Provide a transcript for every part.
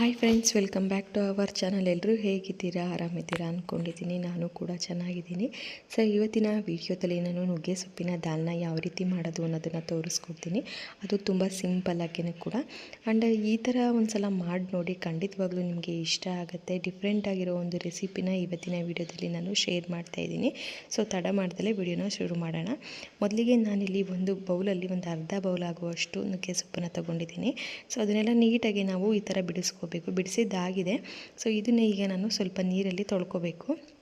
Hi friends welcome back to our channel ಎಲ್ಲರೂ ಹೇಗಿದ್ದೀರಾ? ಆರಾಮಿದ್ದೀರಾ ಅಂದ್ಕೊಂಡಿದ್ದೀನಿ ನಾನು ಕೂಡ ಚೆನ್ನಾಗಿದ್ದೀನಿ. ಸೊ ಇವತ್ತಿನ ವಿಡಿಯೋದಲ್ಲಿ ನಾನು ನುಗ್ಗೆ ಸೊಪ್ಪಿನ ದಾಲ್ನ ಯಾವ ರೀತಿ ಮಾಡೋದು ಅನ್ನೋದನ್ನು ತೋರಿಸ್ಕೊಡ್ತೀನಿ. ಅದು ತುಂಬ ಸಿಂಪಲ್ ಆಗಿಯೂ ಕೂಡ. ಆ್ಯಂಡ್ ಈ ಥರ ಒಂದು ಸಲ ಮಾಡಿ ನೋಡಿ ಖಂಡಿತವಾಗ್ಲೂ ನಿಮಗೆ ಇಷ್ಟ ಆಗುತ್ತೆ. ಡಿಫ್ರೆಂಟ್ ಆಗಿರೋ ಒಂದು ರೆಸಿಪಿನ ಇವತ್ತಿನ ವಿಡಿಯೋದಲ್ಲಿ ನಾನು ಶೇರ್ ಮಾಡ್ತಾ ಇದ್ದೀನಿ. ಸೊ ತಡ ಮಾಡ್ದಲೇ ವಿಡಿಯೋನ ಶುರು ಮಾಡೋಣ. ಮೊದಲಿಗೆ ನಾನಿಲ್ಲಿ ಒಂದು ಬೌಲಲ್ಲಿ ಒಂದು ಅರ್ಧ ಬೌಲ್ ಆಗುವಷ್ಟು ನುಗ್ಗೆ ಸೊಪ್ಪನ್ನು ತೊಗೊಂಡಿದ್ದೀನಿ. ಸೊ ಅದನ್ನೆಲ್ಲ ನೀಟಾಗಿ ನಾವು ಈ ಥರ ಬಿಡಿಸ್ಕೋಬೇಕು. ಬಿಡಿಸಿದ್ದಾಗಿದೆ. ಸೊ ಇದನ್ನು ಈಗ ನಾನು ಸ್ವಲ್ಪ ನೀರಲ್ಲಿ ತೊಳ್ಕೊಬೇಕು.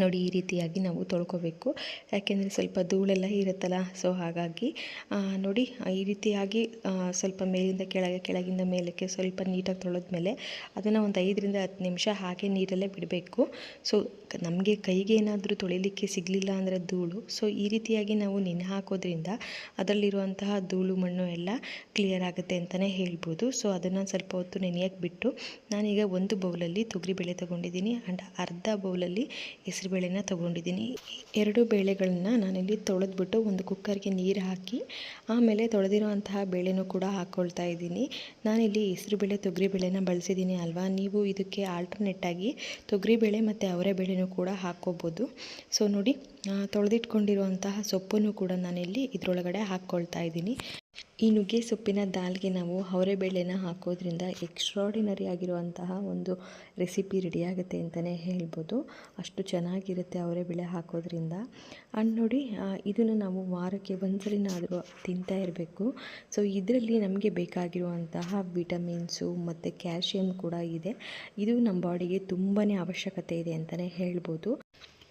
ನೋಡಿ ಈ ರೀತಿಯಾಗಿ ನಾವು ತೊಳ್ಕೊಬೇಕು. ಯಾಕೆಂದರೆ ಸ್ವಲ್ಪ ಧೂಳೆಲ್ಲ ಇರುತ್ತಲ್ಲ ಸೊ ಹಾಗಾಗಿ ನೋಡಿ, ಈ ರೀತಿಯಾಗಿ ಸ್ವಲ್ಪ ಮೇಲಿಂದ ಕೆಳಗೆ, ಕೆಳಗಿಂದ ಮೇಲಕ್ಕೆ ಸ್ವಲ್ಪ ನೀಟಾಗಿ ತೊಳೆದ್ಮೇಲೆ ಅದನ್ನು ಒಂದು ಐದರಿಂದ ಹತ್ತು ನಿಮಿಷ ಹಾಗೆ ನೀರಲ್ಲೇ ಬಿಡಬೇಕು. ಸೊ ನಮಗೆ ಕೈಗೆ ಏನಾದರೂ ತೊಳಿಲಿಕ್ಕೆ ಸಿಗಲಿಲ್ಲ ಅಂದರೆ ಧೂಳು. ಸೊ ಈ ರೀತಿಯಾಗಿ ನಾವು ನೆನೆ ಹಾಕೋದ್ರಿಂದ ಅದರಲ್ಲಿರುವಂತಹ ಧೂಳು, ಮಣ್ಣು ಎಲ್ಲ ಕ್ಲಿಯರ್ ಆಗುತ್ತೆ ಅಂತಲೇ ಹೇಳ್ಬೋದು. ಸೊ ಅದನ್ನು ಸ್ವಲ್ಪ ಹೊತ್ತು ನೆನೆಯಕ್ಕೆ ಬಿಟ್ಟು ನಾನೀಗ ಒಂದು ಬೌಲಲ್ಲಿ ತೊಗರಿಬೇಳೆ ತೊಗೊಂಡಿದ್ದೀನಿ. ಆ್ಯಂಡ್ ಅರ್ಧ ಬೌಲಲ್ಲಿ ಹೆಸರುಬೇಳೆನ ತೊಗೊಂಡಿದ್ದೀನಿ. ಎರಡು ಬೇಳೆಗಳನ್ನ ನಾನಿಲ್ಲಿ ತೊಳೆದ್ಬಿಟ್ಟು ಒಂದು ಕುಕ್ಕರ್ಗೆ ನೀರು ಹಾಕಿ, ಆಮೇಲೆ ತೊಳೆದಿರುವಂತಹ ಬೇಳೆನೂ ಕೂಡ ಹಾಕ್ಕೊಳ್ತಾ ಇದ್ದೀನಿ. ನಾನಿಲ್ಲಿ ತೊಗರಿ ಬೇಳೆನಾ ಬಳಸಿದ್ದೀನಿ ಅಲ್ವಾ? ನೀವು ಇದಕ್ಕೆ ಆಲ್ಟರ್ನೇಟಾಗಿ ತೊಗರಿಬೇಳೆ ಮತ್ತು ಅವರೆ ಬೇಳೆನೂ ಕೂಡ ಹಾಕ್ಕೋಬೋದು. ಸೊ ನೋಡಿ ತೊಳೆದಿಟ್ಕೊಂಡಿರುವಂತಹ ಸೊಪ್ಪನ್ನು ಕೂಡ ನಾನಿಲ್ಲಿ ಇದರೊಳಗಡೆ ಹಾಕ್ಕೊಳ್ತಾ ಇದ್ದೀನಿ. ಈ ನುಗ್ಗೆ ಸೊಪ್ಪಿನ ದಾಲ್ಗೆ ನಾವು ಅವರೆಬೇಳೆನ ಹಾಕೋದ್ರಿಂದ ಎಕ್ಸ್ಟ್ರಾಡಿನರಿ ಆಗಿರುವಂತಹ ಒಂದು ರೆಸಿಪಿ ರೆಡಿಯಾಗುತ್ತೆ ಅಂತಲೇ ಹೇಳ್ಬೋದು. ಅಷ್ಟು ಚೆನ್ನಾಗಿರುತ್ತೆ ಅವರೆಬೇಳೆ ಹಾಕೋದ್ರಿಂದ. ಆ್ಯಂಡ್ ನೋಡಿ ಇದನ್ನು ನಾವು ವಾರಕ್ಕೆ ಒಂದ್ಸಲಿನಾದರೂ ತಿಂತಾ ಇರಬೇಕು. ಸೊ ಇದರಲ್ಲಿ ನಮಗೆ ಬೇಕಾಗಿರುವಂತಹ ವಿಟಮಿನ್ಸು ಮತ್ತು ಕ್ಯಾಲ್ಶಿಯಂ ಕೂಡ ಇದೆ. ಇದು ನಮ್ಮ ಬಾಡಿಗೆ ತುಂಬಾ ಅವಶ್ಯಕತೆ ಇದೆ ಅಂತಲೇ ಹೇಳ್ಬೋದು.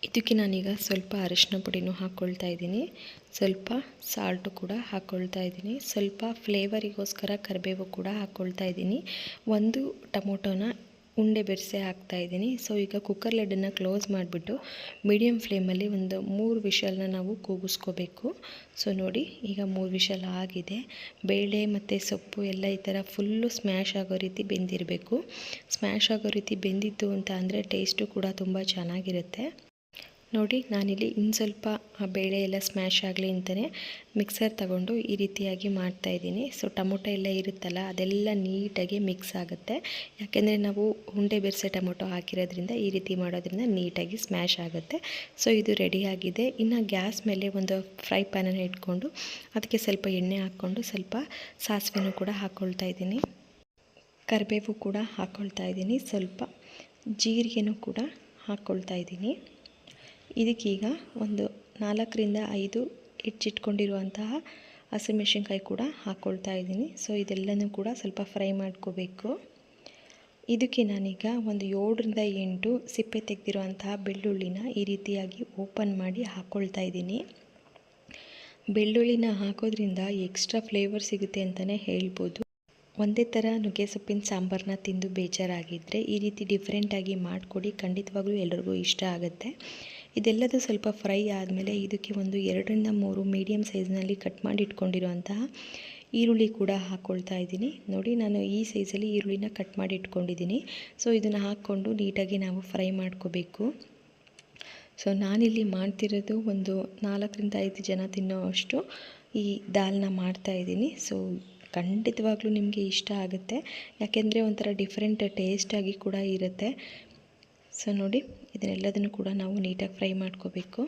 ಇದಕ್ಕೆ ನಾನೀಗ ಸ್ವಲ್ಪ ಅರಿಶಿನ ಪುಡಿನೂ ಹಾಕ್ಕೊಳ್ತಾ ಇದ್ದೀನಿ. ಸ್ವಲ್ಪ ಸಾಲ್ಟು ಕೂಡ ಹಾಕ್ಕೊಳ್ತಾ ಇದ್ದೀನಿ. ಸ್ವಲ್ಪ ಫ್ಲೇವರಿಗೋಸ್ಕರ ಕರಿಬೇವು ಕೂಡ ಹಾಕ್ಕೊಳ್ತಾ ಇದ್ದೀನಿ. ಒಂದು ಟೊಮೊಟೊನ ಉಂಡೆ ಬೆರೆಸಿ ಹಾಕ್ತಾ ಇದ್ದೀನಿ. ಸೊ, ಈಗ ಕುಕ್ಕರ್ ಲೆಡ್ಡನ್ನು ಕ್ಲೋಸ್ ಮಾಡಿಬಿಟ್ಟು ಮೀಡಿಯಮ್ ಫ್ಲೇಮಲ್ಲಿ ಒಂದು ಮೂರು ವಿಷಲ್ನ ನಾವು ಕೂಗಿಸ್ಕೋಬೇಕು. ಸೊ, ನೋಡಿ, ಈಗ ಮೂರು ವಿಷಲ್ ಆಗಿದೆ. ಬೇಳೆ ಮತ್ತು ಸೊಪ್ಪು ಎಲ್ಲ ಈ ಥರ ಫುಲ್ಲು ಸ್ಮ್ಯಾಶ್ ಆಗೋ ರೀತಿ ಬೆಂದಿರಬೇಕು. ಸ್ಮ್ಯಾಶ್ ಆಗೋ ರೀತಿ ಬೆಂದಿತ್ತು ಅಂತ ಅಂದರೆ ಟೇಸ್ಟು ಕೂಡ ತುಂಬ ಚೆನ್ನಾಗಿರುತ್ತೆ. ನೋಡಿ, ನಾನಿಲ್ಲಿ ಇನ್ನು ಸ್ವಲ್ಪ ಆ ಬೇಳೆ ಎಲ್ಲ ಸ್ಮ್ಯಾಶ್ ಆಗಲಿ ಅಂತಲೇ ಮಿಕ್ಸರ್ ತಗೊಂಡು ಈ ರೀತಿಯಾಗಿ ಮಾಡ್ತಾಯಿದ್ದೀನಿ ಸೊ ಟೊಮೊಟೊ ಎಲ್ಲ ಇರುತ್ತಲ್ಲ, ಅದೆಲ್ಲ ನೀಟಾಗಿ ಮಿಕ್ಸ್ ಆಗುತ್ತೆ. ಯಾಕೆಂದರೆ ನಾವು ಉಂಡೆ ಬೆರೆಸೆ ಟೊಮೊಟೊ ಹಾಕಿರೋದ್ರಿಂದ ಈ ರೀತಿ ಮಾಡೋದ್ರಿಂದ ನೀಟಾಗಿ ಸ್ಮ್ಯಾಶ್ ಆಗುತ್ತೆ. ಸೊ ಇದು ರೆಡಿಯಾಗಿದೆ ಇನ್ನು ಗ್ಯಾಸ್ ಮೇಲೆ ಒಂದು ಫ್ರೈ ಪ್ಯಾನನ್ನು ಇಟ್ಕೊಂಡು ಅದಕ್ಕೆ ಸ್ವಲ್ಪ ಎಣ್ಣೆ ಹಾಕ್ಕೊಂಡು ಸ್ವಲ್ಪ ಸಾಸಿವೆನೂ ಕೂಡ ಹಾಕ್ಕೊಳ್ತಾ ಇದ್ದೀನಿ. ಕರಿಬೇವು ಕೂಡ ಹಾಕ್ಕೊಳ್ತಾ ಇದ್ದೀನಿ. ಸ್ವಲ್ಪ ಜೀರಿಗೆನೂ ಕೂಡ ಹಾಕ್ಕೊಳ್ತಾ ಇದ್ದೀನಿ. ಇದಕ್ಕೀಗ ಒಂದು ನಾಲ್ಕರಿಂದ ಐದು ಹೆಚ್ಚಿಟ್ಕೊಂಡಿರುವಂತಹ ಹಸಿಮೆಣಸಿನ್ಕಾಯಿ ಕೂಡ ಹಾಕ್ಕೊಳ್ತಾ ಇದ್ದೀನಿ. ಸೊ ಇದೆಲ್ಲನೂ ಕೂಡ ಸ್ವಲ್ಪ ಫ್ರೈ ಮಾಡ್ಕೋಬೇಕು. ಇದಕ್ಕೆ ನಾನೀಗ ಒಂದು ಏಳರಿಂದ ಎಂಟು ಸಿಪ್ಪೆ ತೆಗೆದಿರುವಂತಹ ಬೆಳ್ಳುಳ್ಳಿನ ಈ ರೀತಿಯಾಗಿ ಓಪನ್ ಮಾಡಿ ಹಾಕ್ಕೊಳ್ತಾ ಇದ್ದೀನಿ. ಬೆಳ್ಳುಳ್ಳಿನ ಹಾಕೋದ್ರಿಂದ ಎಕ್ಸ್ಟ್ರಾ ಫ್ಲೇವರ್ ಸಿಗುತ್ತೆ ಅಂತಲೇ ಹೇಳ್ಬೋದು. ಒಂದೇ ಥರ ನುಗ್ಗೆ ಸೊಪ್ಪಿನ ಸಾಂಬಾರನ್ನ ತಿಂದು ಬೇಜಾರಾಗಿದ್ದರೆ ಈ ರೀತಿ ಡಿಫ್ರೆಂಟಾಗಿ ಮಾಡಿಕೊಡಿ. ಖಂಡಿತವಾಗ್ಲೂ ಎಲ್ರಿಗೂ ಇಷ್ಟ ಆಗುತ್ತೆ. ಇದೆಲ್ಲದು ಸ್ವಲ್ಪ ಫ್ರೈ ಆದಮೇಲೆ ಇದಕ್ಕೆ ಒಂದು ಎರಡರಿಂದ ಮೂರು ಮೀಡಿಯಮ್ ಸೈಜ್ನಲ್ಲಿ ಕಟ್ ಮಾಡಿ ಇಟ್ಕೊಂಡಿರುವಂತಹ ಈರುಳ್ಳಿ ಕೂಡ ಹಾಕ್ಕೊಳ್ತಾ ಇದ್ದೀನಿ. ನೋಡಿ, ನಾನು ಈ ಸೈಜಲ್ಲಿ ಈರುಳ್ಳಿನ ಕಟ್ ಮಾಡಿ ಇಟ್ಕೊಂಡಿದ್ದೀನಿ. ಸೊ, ಇದನ್ನು ಹಾಕ್ಕೊಂಡು ನೀಟಾಗಿ ನಾವು ಫ್ರೈ ಮಾಡ್ಕೋಬೇಕು. ಸೊ, ನಾನಿಲ್ಲಿ ಮಾಡ್ತಿರೋದು ಒಂದು ನಾಲ್ಕರಿಂದ ಐದು ಜನ ತಿನ್ನೋ ಅಷ್ಟು ಈ ದಾಲ್ನ ಮಾಡ್ತಾ ಇದ್ದೀನಿ. ಸೊ, ಖಂಡಿತವಾಗ್ಲೂ ನಿಮಗೆ ಇಷ್ಟ ಆಗುತ್ತೆ. ಯಾಕೆಂದರೆ ಒಂಥರ ಡಿಫ್ರೆಂಟ್ ಟೇಸ್ಟಾಗಿ ಕೂಡ ಇರುತ್ತೆ. ಸೊ ನೋಡಿ ಇದನ್ನೆಲ್ಲದನ್ನು ಕೂಡ ನಾವು ನೀಟಾಗಿ ಫ್ರೈ ಮಾಡ್ಕೋಬೇಕು.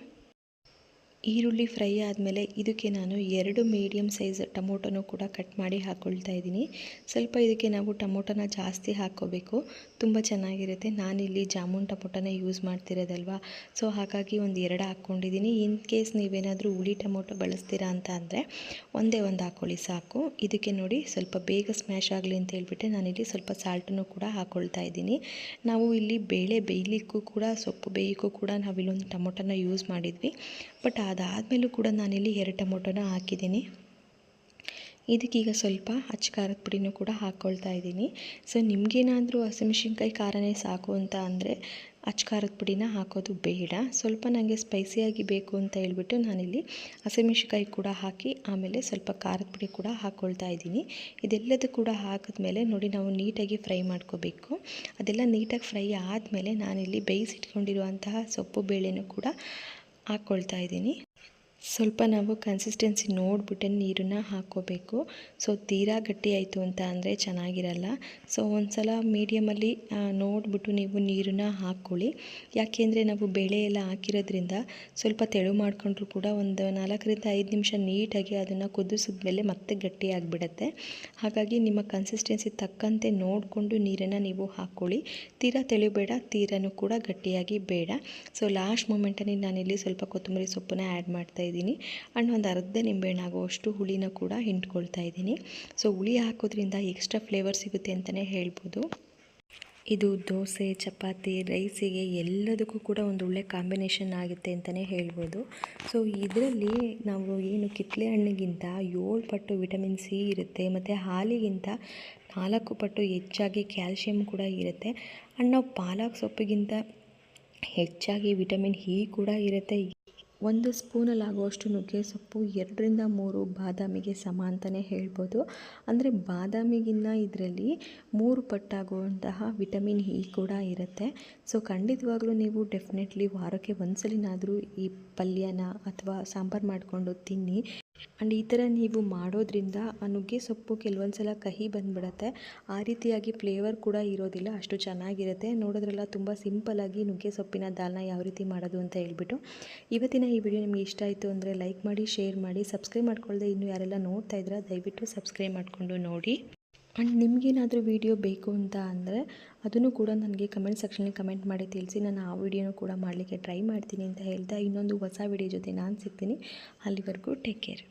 ಈರುಳ್ಳಿ ಫ್ರೈ ಆದಮೇಲೆ ಇದಕ್ಕೆ ನಾನು ಎರಡು ಮೀಡಿಯಮ್ ಸೈಜ್ ಟೊಮೊಟೊನೂ ಕೂಡ ಕಟ್ ಮಾಡಿ ಹಾಕ್ಕೊಳ್ತಾ ಇದ್ದೀನಿ. ಸ್ವಲ್ಪ ಇದಕ್ಕೆ ನಾವು ಟೊಮೊಟೊನ ಜಾಸ್ತಿ ಹಾಕ್ಕೋಬೇಕು. ತುಂಬ ಚೆನ್ನಾಗಿರುತ್ತೆ. ನಾನಿಲ್ಲಿ ಜಾಮೂನ್ ಟೊಮೊಟೊನ ಯೂಸ್ ಮಾಡ್ತಿರೋದಲ್ವಾ? ಸೊ, ಹಾಗಾಗಿ ಒಂದು ಎರಡು ಹಾಕ್ಕೊಂಡಿದ್ದೀನಿ. ಇನ್ ಕೇಸ್ ನೀವೇನಾದರೂ ಹುಳಿ ಟೊಮೊಟೊ ಬಳಸ್ತೀರಾ ಅಂತ ಅಂದರೆ ಒಂದೇ ಒಂದು ಹಾಕ್ಕೊಳ್ಳಿ ಸಾಕು. ಇದಕ್ಕೆ ನೋಡಿ ಸ್ವಲ್ಪ ಬೇಗ ಸ್ಮ್ಯಾಶ್ ಆಗಲಿ ಅಂತ ಹೇಳ್ಬಿಟ್ಟು ನಾನಿಲ್ಲಿ ಸ್ವಲ್ಪ ಸಾಲ್ಟನ್ನು ಕೂಡ ಹಾಕ್ಕೊಳ್ತಾ ಇದ್ದೀನಿ. ನಾವು ಇಲ್ಲಿ ಬೇಳೆ ಬೇಯಲಿಕ್ಕೂ ಕೂಡ ಸೊಪ್ಪು ಬೇಯಕ್ಕೂ ಕೂಡ ನಾವಿಲ್ಲೊಂದು ಟೊಮೊಟೊನ ಯೂಸ್ ಮಾಡಿದ್ವಿ. ಬಟ್ ಅದಾದಮೇಲೂ ಕೂಡ ನಾನಿಲ್ಲಿ ಎರಡು ಟೊಮೊಟೊನ ಹಾಕಿದ್ದೀನಿ. ಇದಕ್ಕೀಗ ಸ್ವಲ್ಪ ಅಚ್ಚ ಖಾರದ ಪುಡಿನೂ ಕೂಡ ಹಾಕ್ಕೊಳ್ತಾ ಇದ್ದೀನಿ. ಸೊ, ನಿಮಗೇನಾದರೂ ಹಸಿಮೆಣ್ಸಿನ್ಕಾಯಿ ಖಾರನೇ ಸಾಕು ಅಂತ ಅಂದರೆ ಅಚ್ಚ ಖಾರದ ಪುಡಿನ ಹಾಕೋದು ಬೇಡ. ಸ್ವಲ್ಪ ನನಗೆ ಸ್ಪೈಸಿಯಾಗಿ ಬೇಕು ಅಂತ ಹೇಳ್ಬಿಟ್ಟು ನಾನಿಲ್ಲಿ ಹಸಿಮೆಣ್ಸಿನ್ಕಾಯಿ ಕೂಡ ಹಾಕಿ ಆಮೇಲೆ ಸ್ವಲ್ಪ ಖಾರದ ಪುಡಿ ಕೂಡ ಹಾಕ್ಕೊಳ್ತಾ ಇದ್ದೀನಿ. ಇದೆಲ್ಲದೂ ಕೂಡ ಹಾಕಿದ್ಮೇಲೆ ನೋಡಿ ನಾವು ನೀಟಾಗಿ ಫ್ರೈ ಮಾಡ್ಕೋಬೇಕು. ಅದೆಲ್ಲ ನೀಟಾಗಿ ಫ್ರೈ ಆದಮೇಲೆ ನಾನಿಲ್ಲಿ ಬೇಯಿಸಿಟ್ಕೊಂಡಿರುವಂತಹ ಸೊಪ್ಪು ಬೇಳೆನೂ ಕೂಡ ಹಾಕ್ಕೊಳ್ತಾ ಇದ್ದೀನಿ. ಸ್ವಲ್ಪ ನಾವು ಕನ್ಸಿಸ್ಟೆನ್ಸಿ ನೋಡಿಬಿಟ್ಟೆ ನೀರನ್ನ ಹಾಕ್ಕೋಬೇಕು. ಸೊ ತೀರಾ ಗಟ್ಟಿ ಆಯಿತು ಅಂತ ಅಂದರೆ ಚೆನ್ನಾಗಿರಲ್ಲ. ಸೊ ಒಂದು ಸಲ ಮೀಡಿಯಮಲ್ಲಿ ನೋಡಿಬಿಟ್ಟು ನೀವು ನೀರನ್ನ ಹಾಕ್ಕೊಳ್ಳಿ. ಯಾಕೆಂದರೆ ನಾವು ಬೇಳೆ ಎಲ್ಲ ಹಾಕಿರೋದ್ರಿಂದ ಸ್ವಲ್ಪ ತೆಳು ಮಾಡಿಕೊಂಡ್ರೂ ಕೂಡ ಒಂದು ನಾಲ್ಕರಿಂದ ಐದು ನಿಮಿಷ ನೀಟಾಗಿ ಅದನ್ನು ಕುದಿಸಿದ ಮೇಲೆ ಮತ್ತೆ ಗಟ್ಟಿ ಆಗಿಬಿಡತ್ತೆ. ಹಾಗಾಗಿ ನಿಮ್ಮ ಕನ್ಸಿಸ್ಟೆನ್ಸಿ ತಕ್ಕಂತೆ ನೋಡಿಕೊಂಡು ನೀರನ್ನು ನೀವು ಹಾಕ್ಕೊಳ್ಳಿ. ತೀರಾ ತೆಳು ಬೇಡ, ತೀರನೂ ಕೂಡ ಗಟ್ಟಿಯಾಗಿ ಬೇಡ. ಸೊ ಲಾಸ್ಟ್ ಮೂಮೆಂಟಲ್ಲಿ ನಾನಿಲ್ಲಿ ಸ್ವಲ್ಪ ಕೊತ್ತಂಬರಿ ಸೊಪ್ಪನ್ನ ಆ್ಯಡ್ ಮಾಡ್ತಾ ಇದ್ದೀನಿ ಆ್ಯಂಡ್ ಒಂದು ಅರ್ಧ ನಿಂಬೆಹಣ್ಣು ಆಗುವಷ್ಟು ಹುಳಿನ ಕೂಡ ಹಿಂಡ್ಕೊಳ್ತಾ ಇದ್ದೀನಿ. ಸೊ ಹುಳಿ ಹಾಕೋದ್ರಿಂದ ಎಕ್ಸ್ಟ್ರಾ ಫ್ಲೇವರ್ ಸಿಗುತ್ತೆ ಅಂತಲೇ ಹೇಳ್ಬೋದು. ಇದು ದೋಸೆ, ಚಪಾತಿ ರೈಸಿಗೆ ಎಲ್ಲದಕ್ಕೂ ಕೂಡ ಒಂದು ಒಳ್ಳೆ ಕಾಂಬಿನೇಷನ್ ಆಗುತ್ತೆ ಅಂತಲೇ ಹೇಳ್ಬೋದು. ಸೊ ಇದರಲ್ಲಿ ನಾವು ಏನು ಕಿತ್ತಳೆ ಹಣ್ಣಿಗಿಂತ ಏಳು ಪಟ್ಟು ವಿಟಮಿನ್ ಸಿ ಇರುತ್ತೆ, ಮತ್ತು ಹಾಲಿಗಿಂತ ನಾಲ್ಕು ಪಟ್ಟು ಹೆಚ್ಚಾಗಿ ಕ್ಯಾಲ್ಶಿಯಂ ಕೂಡ ಇರುತ್ತೆ. ಆ್ಯಂಡ್ ನಾವು ಪಾಲಕ್ ಸೊಪ್ಪಿಗಿಂತ ಹೆಚ್ಚಾಗಿ ವಿಟಮಿನ್ ಇ ಕೂಡ ಇರುತ್ತೆ. ಒಂದು ಸ್ಪೂನಲ್ಲಿ ಆಗುವಷ್ಟು ನುಗ್ಗೆ ಸೊಪ್ಪು, ಎರಡರಿಂದ ಮೂರು ಬಾದಾಮಿಗೆ ಸಮ ಅಂತಲೇ ಹೇಳ್ಬೋದು. ಅಂದರೆ ಬಾದಾಮಿಗಿನ್ನ ಇದರಲ್ಲಿ ಮೂರು ಪಟ್ಟಾಗುವಂತಹ ವಿಟಮಿನ್ ಇ ಕೂಡ ಇರುತ್ತೆ. ಸೊ ಖಂಡಿತವಾಗ್ಲೂ ನೀವು ಡೆಫಿನೆಟ್ಲಿ ವಾರಕ್ಕೆ ಒಂದ್ಸಲಿನಾದರೂ ಈ ಪಲ್ಯನ ಅಥವಾ ಸಾಂಬಾರು ಮಾಡಿಕೊಂಡು ತಿನ್ನಿ. ಆ್ಯಂಡ್ ಈ ಥರ ನೀವು ಮಾಡೋದ್ರಿಂದ ಆ ನುಗ್ಗೆ ಸೊಪ್ಪು ಕೆಲವೊಂದು ಸಲ ಕಹಿ ಬಂದುಬಿಡತ್ತೆ. ಆ ರೀತಿಯಾಗಿ ಫ್ಲೇವರ್ ಕೂಡ ಇರೋದಿಲ್ಲ, ಅಷ್ಟು ಚೆನ್ನಾಗಿರುತ್ತೆ. ನೋಡೋದ್ರಲ್ಲ ತುಂಬ ಸಿಂಪಲ್ಲಾಗಿ ನುಗ್ಗೆ ಸೊಪ್ಪಿನ ದಾಲ್ನ ಯಾವ ರೀತಿ ಮಾಡೋದು ಅಂತ ಹೇಳ್ಬಿಟ್ಟು. ಇವತ್ತಿನ ಈ ವಿಡಿಯೋ ನಿಮಗೆ ಇಷ್ಟ ಆಯಿತು ಅಂದರೆ ಲೈಕ್ ಮಾಡಿ, ಶೇರ್ ಮಾಡಿ, ಸಬ್ಸ್ಕ್ರೈಬ್ ಮಾಡ್ಕೊಳ್ಳದೆ ಇನ್ನೂ ಯಾರೆಲ್ಲ ನೋಡ್ತಾ ಇದ್ದೀರಾ, ದಯವಿಟ್ಟು ಸಬ್ಸ್ಕ್ರೈಬ್ ಮಾಡಿಕೊಂಡು ನೋಡಿ. ಆ್ಯಂಡ್ ನಿಮಗೇನಾದರೂ ವೀಡಿಯೋ ಬೇಕು ಅಂತ ಅಂದರೆ ಅದನ್ನು ಕೂಡ ನನಗೆ ಕಮೆಂಟ್ ಸೆಕ್ಷನಲ್ಲಿ ಕಮೆಂಟ್ ಮಾಡಿ ತಿಳಿಸಿ. ನಾನು ಆ ವಿಡಿಯೋನೂ ಕೂಡ ಮಾಡಲಿಕ್ಕೆ ಟ್ರೈ ಮಾಡ್ತೀನಿ ಅಂತ ಹೇಳ್ತಾ ಇನ್ನೊಂದು ಹೊಸ ವಿಡಿಯೋ ಜೊತೆ ನಾನು ಸಿಗ್ತೀನಿ. ಅಲ್ಲಿವರೆಗೂ ಟೇಕ್ ಕೇರ್.